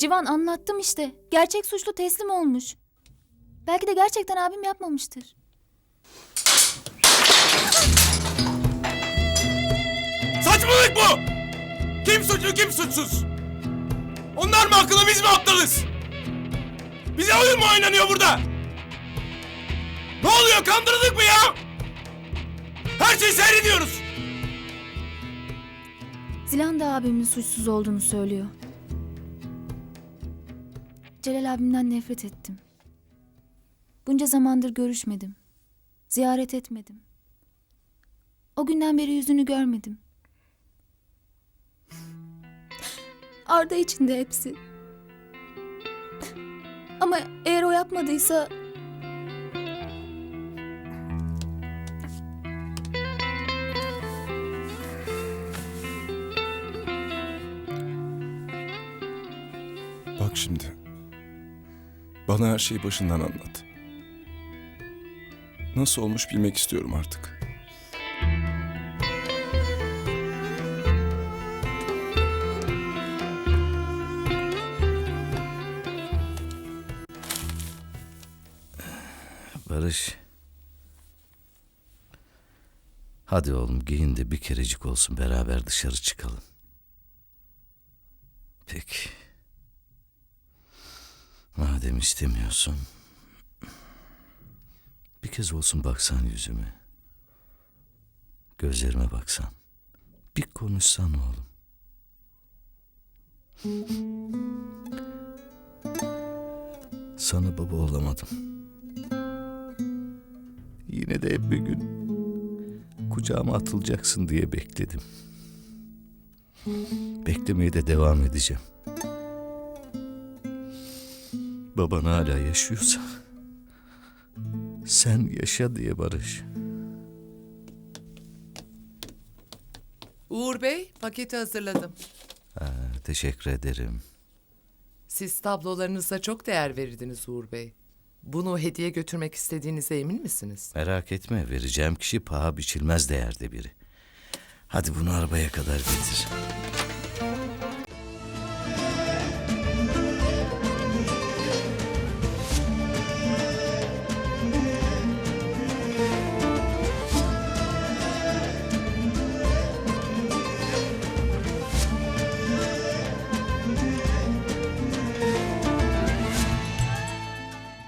Civan anlattım işte. Gerçek suçlu teslim olmuş. Belki de gerçekten abim yapmamıştır. Saçmalık bu! Kim suçlu kim suçsuz? Onlar mı haklı biz mi haklıyız? Bize oyun mu oynanıyor burada? Ne oluyor kandırıldık mı ya? Her şeyi seyrediyoruz. Zilan da abimin suçsuz olduğunu söylüyor. Celal abimden nefret ettim. Bunca zamandır görüşmedim. Ziyaret etmedim. O günden beri yüzünü görmedim. Arda için de hepsi. Ama eğer o yapmadıysa Bak şimdi. Bana her şeyi başından anlat. Nasıl olmuş bilmek istiyorum artık. Barış. Hadi oğlum giyin de bir kerecik olsun beraber dışarı çıkalım. Peki. Madem istemiyorsun. Bir kez olsun baksan yüzüme. Gözlerime baksan. Bir konuşsan oğlum. Sana baba olamadım. Yine de hep bir gün kucağıma atılacaksın diye bekledim. Beklemeye de devam edeceğim. Baban hala yaşıyorsa sen yaşa diye Barış. Uğur Bey, paketi hazırladım. Ha, teşekkür ederim. Siz tablolarınıza çok değer verirdiniz Uğur Bey. Bunu hediye götürmek istediğinize emin misiniz? Merak etme vereceğim kişi paha biçilmez değerde biri. Hadi bunu arabaya kadar getir.